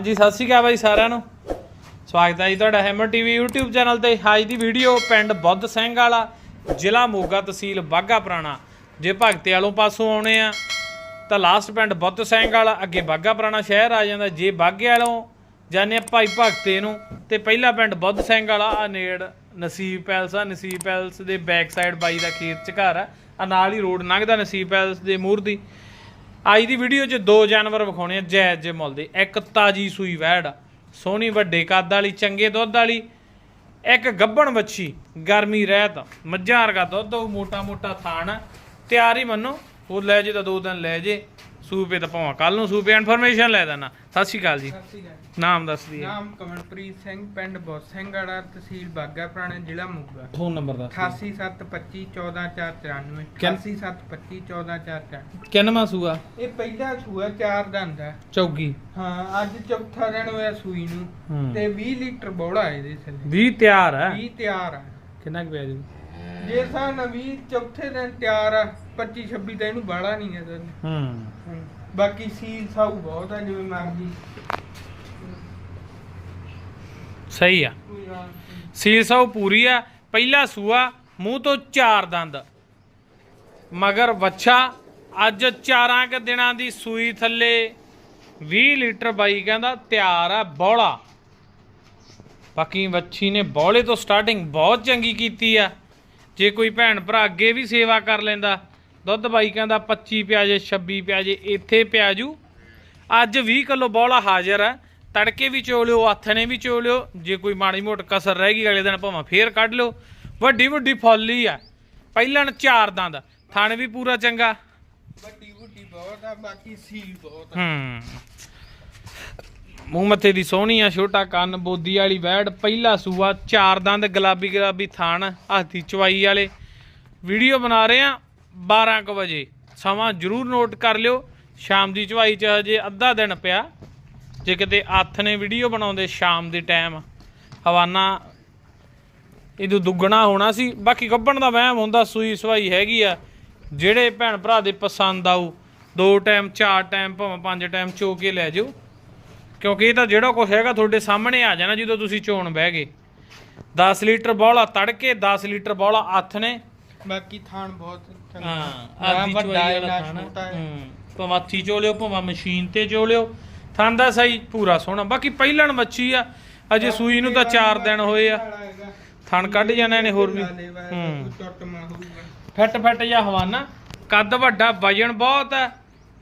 ਹਾਂਜੀ, ਸਤਿ ਸ਼੍ਰੀ ਅਕਾਲ ਬਾਈ ਸਾਰਿਆਂ ਨੂੰ। ਸਵਾਗਤ ਹੈ ਜੀ ਤੁਹਾਡਾ ਹੈਮਰ ਟੀਵੀ YouTube ਚੈਨਲ ਤੇ। ਅੱਜ ਦੀ ਵੀਡੀਓ ਪਿੰਡ ਬੁੱਧ ਸਿੰਘ ਵਾਲਾ, ਜ਼ਿਲ੍ਹਾ ਮੋਗਾ ਤਹਿਸੀਲ ਬਾਗਾ ਪੁਰਾਣਾ। ਜੇ ਭਗਤੇ ਵਾਲੋਂ ਪਾਸੋਂ ਆਉਣੇ ਆ, ਤਾਂ ਲਾਸਟ ਪਿੰਡ ਬੁੱਧ ਸਿੰਘ ਵਾਲਾ, ਅੱਗੇ ਬਾਗਾ ਪੁਰਾਣਾ ਸ਼ਹਿਰ ਆ ਜਾਂਦਾ। ਜੇ ਬਾਗੇ ਵਾਲੋਂ ਜਾਂਦੇ ਆ ਭਾਈ ਭਗਤੇ ਨੂੰ, ਤੇ ਪਹਿਲਾ ਪਿੰਡ ਬੁੱਧ ਸਿੰਘ ਵਾਲਾ, ਆ ਨੇੜ ਨਸੀਬ ਪੈਲਸ ਆ। ਨਸੀਬ ਪੈਲਸ ਦੇ ਬੈਕ ਸਾਈਡ ਬਾਈ ਦਾ ਖੇਤ ਚ ਘਰ ਆ। ਆ ਨਾਲ ਹੀ ਰੋਡ ਲੰਘਦਾ ਨਸੀਬ ਪੈਲਸ ਦੇ ਮੂਹਰ ਦੀ। ਅੱਜ ਦੀ ਵੀਡੀਓ 'ਚ ਦੋ ਜਾਨਵਰ ਵਿਖਾਉਣੇ ਆ ਜਾਇਜ਼ ਜੇ ਮੁੱਲ ਦੇ। ਇੱਕ ਤਾਜੀ ਸੂਈ ਵੈੜ, ਸੋਹਣੀ ਵੱਡੇ ਕੱਦ ਵਾਲੀ, ਚੰਗੇ ਦੁੱਧ ਵਾਲੀ, ਇੱਕ ਗੱਬਣ ਵੱਛੀ, ਗਰਮੀ ਰਹਿਤ, ਮੱਝਾਂ ਵਰਗਾ ਦੁੱਧ, ਉਹ ਮੋਟਾ ਮੋਟਾ ਥਾਣ, ਤਿਆਰ ਹੀ ਮੰਨੋ, ਉਹ ਲੈ ਜੇ ਤਾਂ ਦੋ ਦਿਨ ਲੈ ਜੇ। ਸੂਪੇ ਤਾਂ ਭਾਵਾਂ ਕੱਲ ਨੂੰ ਸੂਪੇ ਇਨਫੋਰਮੇਸ਼ਨ ਲੈ ਦੇਣਾ ਸਤਿ ਸ਼੍ਰੀ ਅਕਾਲ ਜੀ। ਸਤਿ ਸ਼੍ਰੀ ਅਕਾਲ ਨਾਮ ਦੱਸ ਦਈਏ। ਨਾਮ ਕਮਲਪ੍ਰੀਤ ਸਿੰਘ ਪਿੰਡ ਬੋਸਿੰਗੜਾ ਤਹਿਸੀਲ ਬਾਗਾ ਪੁਰਾਣਾ ਜ਼ਿਲ੍ਹਾ ਮੋਗਾ। ਫੋਨ ਨੰਬਰ ਦੱਸ 88725 14494 ਕਿੰਨ- 88725 14494 ਕਿੰਨਵਾਂ ਸੂਆ? ਇਹ ਪਹਿਲਾ ਸੂਆ ਚਾਰ ਦੰਦ ਹੈ ਚੌਗੀ। ਹਾਂ ਅੱਜ ਚੌਥਾ ਦਿਨ ਹੋਇਆ ਸੂਈ ਨੂੰ। ਹੂੰ। ਤੇ 20 ਲੀਟਰ ਬੋੜਾ ਇਹਦੇ ਥੱਲੇ। 20 ਤਿਆਰ ਹੈ 20 ਤਿਆਰ ਆ। ਕਿੰਨਾ ਕੁ ਪਿਆ ਜੀ ਜੇ ਸਾਂ ਨਾ 20 ਚੌਥੇ ਦਿਨ ਤਿਆਰ ਆ। 25 26 ਤਾਂ ਇਹਨੂੰ ਬਾੜਾ ਨਹੀਂ ਹੈ ਦੁੱਧ। ਹੂੰ। ਹੂੰ। ਬਾਕੀ ਸੀਲ ਸਾਊ ਬਹੁਤ ਆ ਜਿਵੇਂ ਮਰਜ਼ੀ। ਸਹੀ ਆ। ਕੋਈ ਸੌ ਪੂਰੀ ਆ ਪਹਿਲਾ ਸੂਆ ਮੂੰਹ ਤੋਂ ਚਾਰ ਦੰਦ। ਮਗਰ ਵੱਛਾ ਅੱਜ ਚਾਰਾਂ ਕ ਦਿਨਾਂ ਦੀ ਸੂਈ ਥੱਲੇ 20 ਲੀਟਰ ਬਾਈ ਕਹਿੰਦਾ ਤਿਆਰ ਆ ਬੌਲਾ। ਬਾਕੀ ਵੱਛੀ ਨੇ ਬੌਲੇ ਤੋਂ ਸਟਾਰਟਿੰਗ ਬਹੁਤ ਚੰਗੀ ਕੀਤੀ ਆ। ਜੇ ਕੋਈ ਭੈਣ ਭਰਾ ਅੱਗੇ ਵੀ ਸੇਵਾ ਕਰ ਲੈਂਦਾ ਦੁੱਧ ਬਾਈ ਕਹਿੰਦਾ 25 ਪਿਆ ਜੇ 26 ਪਿਆ ਜੇ ਇੱਥੇ ਪਿਆ ਜੂ ਅੱਜ 20 ਕਿਲੋ ਬੌਲਾ ਹਾਜ਼ਰ ਆ ਤੜਕੇ ਵੀ ਚੋ ਲਿਓ ਹੱਥ ਨੇ ਵੀ ਚੋ ਲਿਓ। ਜੇ ਕੋਈ ਮਾੜੀ ਮੋਟ ਕਸਰ ਰਹਿ ਗਈ ਅਗਲੇ ਦਿਨ ਭਾਵੇਂ ਫੇਰ ਕੱਢ ਲਿਓ। ਵੱਡੀ ਵੱਡੀ ਫੁੱਲ ਹੀ ਆ ਪਹਿਲਾਂ ਚਾਰ ਦੰਦ ਥਣ ਵੀ ਪੂਰਾ ਚੰਗਾ। ਵੱਡੀ ਵੱਡੀ ਬਹੁਤ ਆ ਬਾਕੀ ਸੀਲ ਬਹੁਤ ਆ। ਹੂੰ। ਮੂੰਹ ਮੱਥੇ ਦੀ ਸੋਹਣੀ ਆ ਛੋਟਾ ਕੰਨ ਬੋਦੀ ਵਾਲੀ ਵੈੜ ਪਹਿਲਾ ਸੂਆ ਚਾਰ ਦੰਦ ਗੁਲਾਬੀ ਗੁਲਾਬੀ ਥਾਣ ਹਾਥੀ ਚਵਾਈ ਵਾਲੇ। ਵੀਡੀਓ ਬਣਾ ਰਹੇ ਆ। 12 ਕੁ ਵਜੇ। ਸਮਾਂ ਜਰੂਰ ਨੋਟ ਕਰ ਲਿਓ। ਸ਼ਾਮ ਦੀ ਚਵਾਈ ਚ ਹਜੇ ਅੱਧਾ ਦਿਨ ਪਿਆ। ਜੇ ਕਿਤੇ ਹੱਥ ਨੇ ਵੀਡੀਓ ਬਣਾਉਂਦੇ ਸ਼ਾਮ ਦੇ ਟਾਈਮ ਹਵਾਨਾ ਇਹਦੋਂ ਦੁੱਗਣਾ ਹੋਣਾ ਸੀ। ਬਾਕੀ ਗੱਬਣ ਦਾ ਵਹਿਮ ਹੁੰਦਾ, ਸੂਈ ਸਵਾਈ ਹੈਗੀ ਆ। ਜਿਹੜੇ ਭੈਣ ਭਰਾ ਦੇ ਪਸੰਦ ਆਊ, ਦੋ ਟਾਈਮ ਚਾਰ ਟਾਈਮ ਭਾਵੇਂ ਪੰਜ ਟਾਈਮ ਚੋ ਕੇ ਲੈ ਜਾਓ। ਕਿਉਂਕਿ ਇਹ ਤਾਂ ਜਿਹੜਾ ਕੁਝ ਹੈਗਾ ਤੁਹਾਡੇ ਸਾਹਮਣੇ ਆ ਜਾਣਾ ਜਦੋਂ ਤੁਸੀਂ ਚੋਣ ਬਹਿ ਗਏ। 10 ਲੀਟਰ ਬੌਲਾ ਤੜਕੇ 10 ਲੀਟਰ ਬੌਲਾ ਹੱਥ ਨੇ। ਬਾਕੀ ਥਾਣ ਬਹੁਤ ਹਾਂ ਨਾ ਆਦੀ ਵੱਡਾ ਹੈ, ਵਾਲਾ ਨਾ ਖਾਣਾ। ਛੋਟਾ ਹੈ। ਹੂੰ ਭਾਵੇਂ ਹੱਥੀ ਚੋ ਲਿਓ ਭਾਵੇਂ ਮਸ਼ੀਨ ਤੇ ਚੋ ਲਿਓ। ਥਣ ਦਾ ਸਹੀ ਪੂਰਾ ਸੋਹਣਾ। ਬਾਕੀ ਪਹਿਲਣ ਮੱਛੀ ਆ ਅਜੇ ਸੂਈ ਨੂੰ ਤਾਂ 4 ਦਿਨ ਹੋਏ ਆ। ਥਣ ਕੱਢ ਜਾਣਾ ਇਹਨੇ ਹੋਰ ਵੀ। ਹੂੰ। ਫਿੱਟ ਫਿੱਟ ਜਾਂ ਹਵਾਨਾ। ਕੱਦ ਵੱਡਾ ਵਜਨ ਬਹੁਤ ਹੈ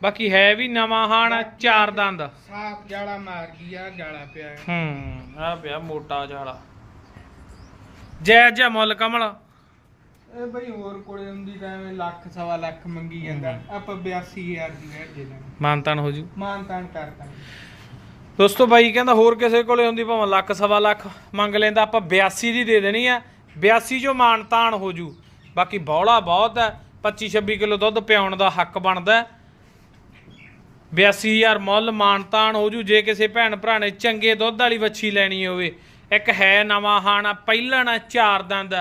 ਬਾਕੀ ਹੈ ਵੀ ਨਵਾਂ ਹਾਣ ਚਾਰ ਦੰਦ। ਸਾਫ਼ ਜਾਲਾ ਮਾਰ ਗਿਆ ਜਾਲਾ ਪਿਆ ਹੈ। ਹੂੰ ਆ ਪਿਆ ਮੋਟਾ ਜਾਲਾ। ਜੈ ਜੈ ਮੁੱਲ ਕਮਲ। ਇਹ ਬਈ ਹੋਰ ਕੋਲੇ ਹੁੰਦੀ ਤਾਂ ਐਵੇਂ ਲੱਖ ਸਵਾ ਲੱਖ ਮੰਗੀ ਜਾਂਦਾ। ਆਪਾਂ 82000 ਦੀ ਵੇਚ ਦੇ ਦਾਂਗੇ। ਮਾਨਤਾਨ ਹੋ ਜੂ। ਮਾਨ ਤਾਨ ਕਰ ਦਾਂਗੇ। ਦੋਸਤੋ ਬਾਈ ਕਹਿੰਦਾ ਹੋਰ ਕਿਸੇ ਕੋਲੇ ਹੁੰਦੀ ਭਾਵੇਂ ਲੱਖ ਸਵਾ ਲੱਖ ਮੰਗ ਲੈਂਦਾ ਆਪਾਂ 82 ਦੀ ਦੇ ਦੇਣੀ ਆ। 82 ਜੋ ਮਾਨਤਾਨ ਹੋ ਜੂ। ਬਾਕੀ ਬੌਲਾ ਬਹੁਤ ਹੈ 25 26 ਕਿਲੋ ਦੁੱਧ ਪਿਆਉਣ ਦਾ ਹੱਕ ਬਣਦਾ ਹੈ। 82000 ਮੁੱਲ ਮਾਨਤਾਨ ਹੋ ਜੂ। ਜੇ ਕਿਸੇ ਭੈਣ ਭਰਾ ਨੇ ਚੰਗੇ ਦੁੱਧ ਵਾਲੀ ਵੱਛੀ ਲੈਣੀ ਹੋਵੇ। ਇੱਕ ਹੈ ਨਵਾਂ ਹਾਣਾ ਪਹਿਲਣ ਚਾਰ ਦੰਦ।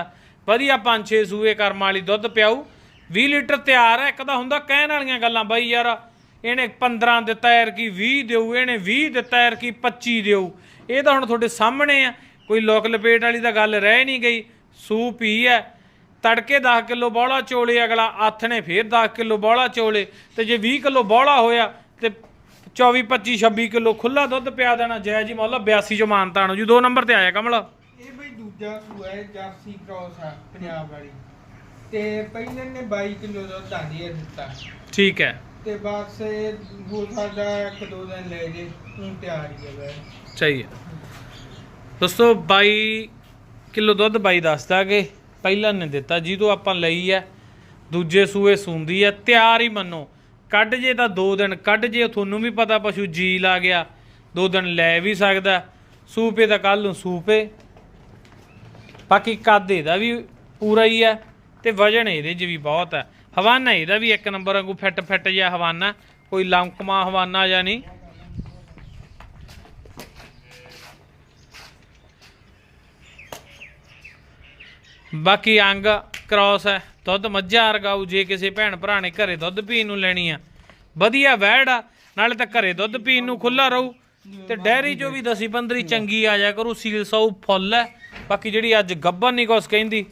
ਵਧੀਆ ਪੰਜ ਛੇ ਸੂਏ ਕਰਮ ਵਾਲੀ ਦੁੱਧ ਪਿਆਊ। 20 ਲੀਟਰ ਤਿਆਰ ਹੈ ਇੱਕ ਤਾਂ ਹੁੰਦਾ ਕਹਿਣ ਵਾਲੀਆਂ ਗੱਲਾਂ, ਬਾਈ ਯਾਰ ਇਹਨੇ 15 ਦਿੱਤਾ ਯਾਰ ਕੀ 20 ਦਿਓ ਇਹਨੇ 20 ਦਿੱਤਾ ਯਾਰ ਕੀ 25 ਦਿਓ ਇਹ ਤਾਂ ਹੁਣ ਤੁਹਾਡੇ ਸਾਹਮਣੇ ਆ, ਕੋਈ ਲੋਕ ਲਪੇਟ ਵਾਲੀ ਤਾਂ ਗੱਲ ਰਹਿ ਨਹੀਂ ਗਈ। ਸੂ ਪੀ ਹੈ ਤੜਕੇ 10 ਕਿਲੋ ਬੌਲਾ ਚੋਲੇ, ਅਗਲਾ ਹੱਥ ਨੇ ਫੇਰ 10 ਕਿਲੋ ਬੌਲਾ ਚੋਲੇ, ਤੇ ਜੇ 20 ਕਿਲੋ ਬੌਲਾ ਹੋਇਆ, ਤੇ 24 25 26 ਕਿਲੋ ਖੁੱਲਾ ਦੁੱਧ ਪਿਆ ਦੇਣਾ, ਜੈ ਜੀ ਮੁੱਲ 82 ਚ ਮਾਨਤਾ ਨੂੰ ਜੀ। ਦੋ ਨੰਬਰ ਤੇ ਆਇਆ ਕਮਲਾ। ਦੂਜਾ ਸੂਆ ਹੈ ਜਰਸੀ ਕ੍ਰੋਸ ਆ ਪੰਜਾਬ ਵਾਲੀ। ਤੇ ਪਹਿਲੇ ਨੇ 22 ਕਿਲੋ ਆਂਦੀ ਹੈ ਦਿੱਤਾ। ਠੀਕ ਹੈ। ਤੇ ਬਸ ਇਹ ਹੋ ਸਕਦਾ ਇੱਕ ਦੋ ਦਿਨ ਲੈ ਜੇ ਹੁਣ ਤਿਆਰ ਹੀ ਹੈ ਵੈ ਸਹੀ ਹੈ। ਦੋਸਤੋ 22 ਕਿਲੋ ਦੁੱਧ ਬਾਈ ਦੱਸਦਾ ਕਿ ਪਹਿਲਾਂ ਨੇ ਦਿੱਤਾ ਜਿਹਦੋਂ ਆਪਾਂ ਲਈ ਹੈ। ਦੂਜੇ ਸੂਏ ਸੂੰਦੀ ਹੈ ਤਿਆਰ ਹੀ ਮੰਨੋ। ਕੱਢ ਜੇ ਤਾਂ ਦੋ ਦਿਨ ਕੱਢ ਜੇ ਤੁਹਾਨੂੰ ਵੀ ਪਤਾ ਪਸ਼ੂ ਜੀ ਲਾ ਗਿਆ। ਦੋ ਦਿਨ ਲੈ ਵੀ ਸਕਦਾ। ਸੂਪੇ ਤਾਂ ਕੱਲ ਨੂੰ ਸੂਪੇ। ਬਾਕੀ ਕੱਦ ਇਹਦਾ ਵੀ ਪੂਰਾ ਹੀ ਹੈ ਤੇ ਵਜਨ ਇਹਦੇ 'ਚ ਵੀ ਬਹੁਤ ਹੈ ਹਵਾਨਾ ਇਹਦਾ ਵੀ ਇੱਕ ਨੰਬਰ ਵਾਂਗੂ ਫਿੱਟ ਫਿੱਟ ਜਿਹਾ ਹਵਾਨਾ, ਕੋਈ ਲੰਕਮਾ ਹਵਾਨਾ ਜਾਂ ਨਹੀਂ। ਬਾਕੀ ਅੰਗ ਕ੍ਰਾਸ ਹੈ, ਦੁੱਧ ਮੱਝਾਂ ਵਰਗਾਊ ਜੇ ਕਿਸੇ ਭੈਣ ਭਰਾ ਨੇ ਘਰੇ ਦੁੱਧ ਪੀਣ ਨੂੰ ਲੈਣੀ ਆ। ਵਧੀਆ ਵੈੜ ਆ, ਨਾਲੇ ਤਾਂ ਘਰੇ ਦੁੱਧ ਪੀਣ ਨੂੰ ਖੁੱਲਾ ਰਹੂ ਤੇ ਡੈਰੀ ਚੋਂ ਵੀ ਦਸੀ 15 ਚੰਗੀ ਆ ਜਾ ਕਰੂ, ਸੀਲ ਸੌ ਫੁੱਲ ਹੈ। ਬਾਕੀ ਜਿਹੜੀ ਅੱਜ ਗੱਬਨ ਨਹੀਂ ਕੁਛ ਕਹਿੰਦੀ,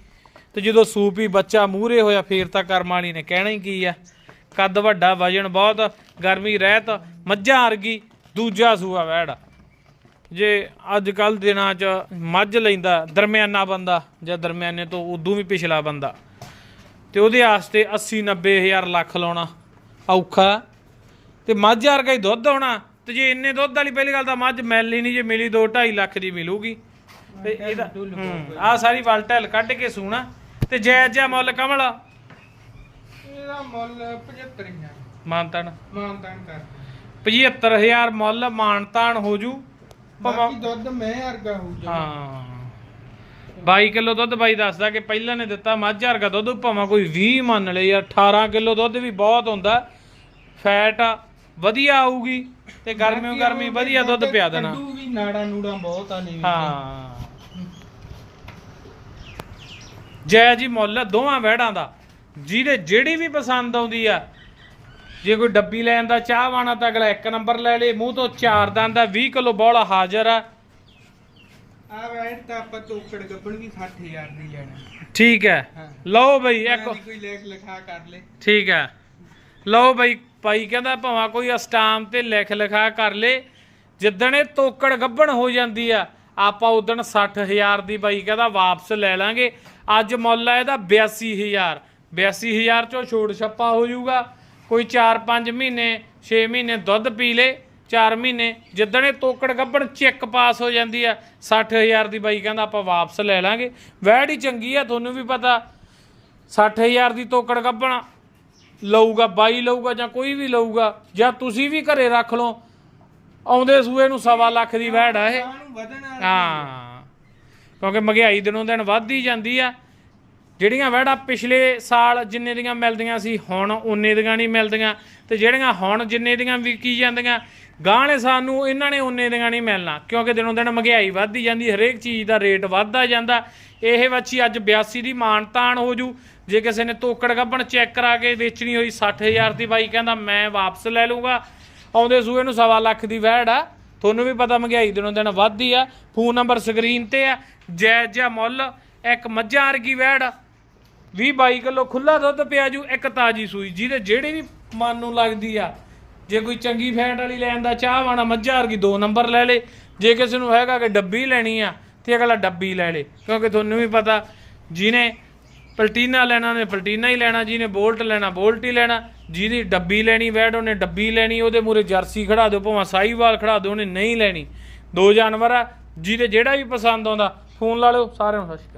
ਤੇ ਜਦੋਂ ਸੂਪ ਹੀ ਬੱਚਾ ਮੂਹਰੇ ਹੋਇਆ, ਫੇਰ ਤਾਂ ਕਰਮ ਵਾਲੀ ਨੇ ਕਹਿਣਾ ਹੀ ਕੀ ਆ। ਕੱਦ ਵੱਡਾ, ਵਜਨ ਬਹੁਤ, ਗਰਮੀ, ਰਹਿਤ, ਮੱਝਾਂ ਅਰਗੀ ਦੂਜਾ ਸੂਆ ਵੈੜ। ਜੇ ਅੱਜ ਕੱਲ ਦਿਨਾਂ 'ਚ ਮੱਝ ਲੈਂਦਾ, ਦਰਮਿਆਨਾ ਬੰਦਾ, ਜਾਂ ਦਰਮਿਆਨੇ ਤੋਂ ਉਦੋਂ ਵੀ ਪਿਛਲਾ ਬੰਦਾ, ਤੇ ਉਹਦੇ ਵਾਸਤੇ 80 90 ਹਜ਼ਾਰ ਲੱਖ ਲਾਉਣਾ ਔਖਾ। ਤੇ ਮੱਝ ਵਰਗਾ ਹੀ ਦੁੱਧ ਹੋਣਾ, ਤੇ ਜੇ ਇੰਨੇ ਦੁੱਧ ਵਾਲੀ, ਪਹਿਲੀ ਗੱਲ ਤਾਂ ਮੱਝ ਮਿਲਣੀ ਨਹੀਂ ਜੇ ਮਿਲੀ 2 2.5 ਲੱਖ ਦੀ ਮਿਲੂਗੀ। ਤੇ ਇਹਦਾ ਆ ਸਾਰੀ ਵਲਟਲ ਕੱਢ ਕੇ ਸੂਣਾ ਤੇ ਜੈ ਜੈ ਮੁੱਲ ਕਮਲ। ਇਹਦਾ ਮੁੱਲ 75000 ਮਾਨਤਨ। ਮਾਨਤਾਨ ਕਰ। 75000 ਮੁੱਲ ਮਾਨਤਾਨ ਹੋ ਜੂ। ਬਾਕੀ ਦੁੱਧ ਮੈਂ ਵਰਗਾ ਹੋਊ ਜਮਾਂ। ਹਾਂ। 22 ਕਿਲੋ ਦੁੱਧ ਬਾਈ ਦੱਸਦਾ ਕਿ ਪਹਿਲਾਂ ਨੇ ਦਿੱਤਾ ਮੱਝ ਵਰਗਾ ਦੁੱਧ ਭਾਵੇਂ ਕੋਈ 20 ਮੰਨ ਲਏ ਯਾਰ 18 ਕਿਲੋ ਦੁੱਧ ਵੀ ਬਹੁਤ ਹੁੰਦਾ। ਫੈਟ ਵਧੀਆ ਆਊਗੀ ਤੇ ਗਰਮੀਓ ਗਰਮੀ ਉਹ ਵਧੀਆ ਦੁੱਧ ਪਿਆ ਦੇਣਾ। ਨਾੜਾ ਨੂੜਾ ਬਹੁਤ ਆ ਨੇ ਹਾਂ। ਜੈ ਜੀ ਮੁੱਲ ਦੋਵਾਂ ਵਹਿੜਾਂ ਦਾ। ਜਿਹਦੇ ਜਿਹੜੀ ਵੀ ਪਸੰਦ ਆਉਂਦੀ ਆ ਜੇ ਕੋਈ ਡੱਬੀ ਲੈਣ ਦਾ ਚਾਹ ਵਾਣਾ ਤਾਂ ਅਗਲਾ ਇੱਕ ਨੰਬਰ ਲੈ ਲੇ ਮੂੰਹ ਤੋਂ ਚਾਰ ਦੰਦ ਦਾ 20 ਕਿਲੋ ਬੋਲਾ ਹਾਜ਼ਰ ਆ। ਆ ਵੈਟ ਤਾਂ ਆਪਾਂ ਤੋਕੜ ਗੱਬਣ ਵੀ 60000 ਦੀ ਲੈਣਾ। ਠੀਕ ਹੈ। ਲਓ ਬਈ ਇੱਕ ਇੱਕ ਕੋਈ ਲੇਖ ਲਿਖਾ ਕਰ ਲੈ। ਠੀਕ ਹੈ। ਲਓ ਬਈ ਭਾਈ ਕਹਿੰਦਾ ਭਾਵੇਂ ਕੋਈ ਅਸਟਾਮ ਤੇ ਲਿਖ ਲਿਖਾ ਕਰ ਲੇ ਜਿੱਦਣ ਇਹ ਤੋਕੜ ਗੱਬਣ ਹੋ ਜਾਂਦੀ ਆ ਆਪਾਂ ਉਦਣ 60000 ਦੀ ਬਾਈ ਕਹਿੰਦਾ ਵਾਪਸ ਲੈ ਲਾਂਗੇ। ਅੱਜ ਮੁੱਲ ਆ ਇਹਦਾ 82000 82000 ਚੋਂ ਛੋੜ ਛੱਪਾ ਹੋ ਜਾਊਗਾ। ਕੋਈ 4-5 ਮਹੀਨੇ 6 ਮਹੀਨੇ ਦੁੱਧ ਪੀ ਲੇ 4 ਮਹੀਨੇ, ਜਿੱਦਣ ਇਹ ਤੋਕੜ ਗੱਬਣ ਚੈੱਕ ਪਾਸ ਹੋ ਜਾਂਦੀ ਆ 60000 ਦੀ ਬਾਈ ਕਹਿੰਦਾ ਆਪਾਂ ਵਾਪਸ ਲੈ ਲਾਂਗੇ। ਵੈੜ ਹੀ ਚੰਗੀ ਆ, ਤੁਹਾਨੂੰ ਵੀ ਪਤਾ 60000 ਦੀ ਤੋਕੜ ਗੱਬਣ ਲਊਗਾ, ਬਾਈ ਲਊਗਾ ਜਾਂ ਕੋਈ ਵੀ ਲਊਗਾ, ਜਾਂ ਤੁਸੀਂ ਵੀ ਘਰੇ ਰੱਖ ਲਓ ਆਉਂਦੇ ਸੂਏ ਨੂੰ ਸਵਾ ਲੱਖ ਦੀ ਵੈੜ ਆ ਇਹ। ਨੂੰ ਵਧਣਾ ਹਾਂ। ਕਿਉਂਕਿ ਮਹਿੰਗਾਈ ਦਿਨੋਂ ਦਿਨ ਵੱਧਦੀ ਜਾਂਦੀ ਆ। ਜਿਹੜੀਆਂ ਵੈੜਾਂ ਪਿਛਲੇ ਸਾਲ ਜਿੰਨੇ ਦੀਆਂ ਮਿਲਦੀਆਂ ਸੀ ਹੁਣ ਉਨੇ ਦੀਆਂ ਨਹੀਂ ਮਿਲਦੀਆਂ। ਤੇ ਜਿਹੜੀਆਂ ਹੁਣ ਜਿੰਨੇ ਦੀਆਂ ਵਿਕੀ ਜਾਂਦੀਆਂ ਗਾਣੇ ਸਾਨੂੰ ਇਹਨਾਂ ਨੇ ਉਨੇ ਦੀਆਂ ਨਹੀਂ ਮਿਲਣਾ। ਕਿਉਂਕਿ ਦਿਨੋਂ ਦਿਨ ਮਹਿੰਗਾਈ ਵੱਧਦੀ ਜਾਂਦੀ ਹਰੇਕ ਚੀਜ਼ ਦਾ ਰੇਟ ਵੱਧਦਾ ਜਾਂਦਾ। ਇਹ ਵੱਛੀ ਅੱਜ 82 ਦੀ ਮਾਨਤਾਨ ਹੋ ਜੂ। ਜੇ ਕਿਸੇ ਨੇ ਤੋਕੜ ਗੱਬਣ ਚੈੱਕ ਕਰਾ ਕੇ ਵੇਚਣੀ ਹੋਈ 60000 ਦੀ ਬਾਈ ਕਹਿੰਦਾ ਮੈਂ ਵਾਪਸ ਲੈ ਲੂੰਗਾ ਆਉਂਦੇ ਸੂਏ ਨੂੰ ਸਵਾ ਲੱਖ ਦੀ ਵੈੜ ਆ। ਤੁਹਾਨੂੰ ਵੀ ਪਤਾ ਮਹਿੰਗਾਈ ਦਿਨੋਂ ਦਿਨ ਵੱਧਦੀ ਆ। ਫੋਨ ਨੰਬਰ ਸਕਰੀਨ ਤੇ ਆ। ਜੈ ਜੈ ਮੁੱਲ, ਇੱਕ ਮੱਝਾਂ ਵਰਗੀ ਵੈੜ 20 22 ਕਿਲੋ ਖੁੱਲਾ ਦੁੱਧ ਪਿਆ ਜੂ, ਇੱਕ ਤਾਜੀ ਸੂਈ, ਜਿਹਦੇ ਜਿਹੜੀ ਵੀ ਮਨ ਨੂੰ ਲੱਗਦੀ ਆ। ਜੇ ਕੋਈ ਚੰਗੀ ਫੈਟ ਵਾਲੀ ਲੈਣ ਦਾ ਚਾਹ ਵਾਣਾ ਮੱਝਾਂ ਵਰਗੀ ਦੋ ਨੰਬਰ ਲੈ ਲੇ। ਜੇ ਕਿਸੇ ਨੂੰ ਹੈਗਾ ਕਿ ਡੱਬੀ ਲੈਣੀ ਆ, ਤੇ ਅਗਲਾ ਡੱਬੀ ਲੈ ਲੇ। ਕਿਉਂਕਿ ਤੁਹਾਨੂੰ ਵੀ ਪਤਾ, ਜਿਹਨੇ ਪਲਟੀਨਾ ਲੈਣਾ ਨੇ, ਪਲਟੀਨਾ ਹੀ ਲੈਣਾ, ਜਿਹਨੇ ਬੋਲਟ ਲੈਣਾ, ਬੋਲਟ ਹੀ ਲੈਣਾ। ਜਿਹਦੀ ਡੱਬੀ ਲੈਣੀ ਵੈਡ ਉਹਨੇ ਡੱਬੀ ਲੈਣੀ, ਉਹਦੇ ਮੂਰੇ ਜਰਸੀ ਖੜਾ ਦਿਓ, ਭਾਵੇਂ ਸਾਈਵਾਲ ਖੜਾ ਦਿਓ, ਉਹਨੇ ਨਹੀਂ ਲੈਣੀ। ਦੋ ਜਾਨਵਰ ਆ, ਜਿਹਦੇ ਜਿਹੜਾ ਵੀ ਪਸੰਦ ਆਉਂਦਾ, ਫੋਨ ਲਾ ਲਿਓ, ਸਾਰਿਆਂ ਨੂੰ ਸਤਿ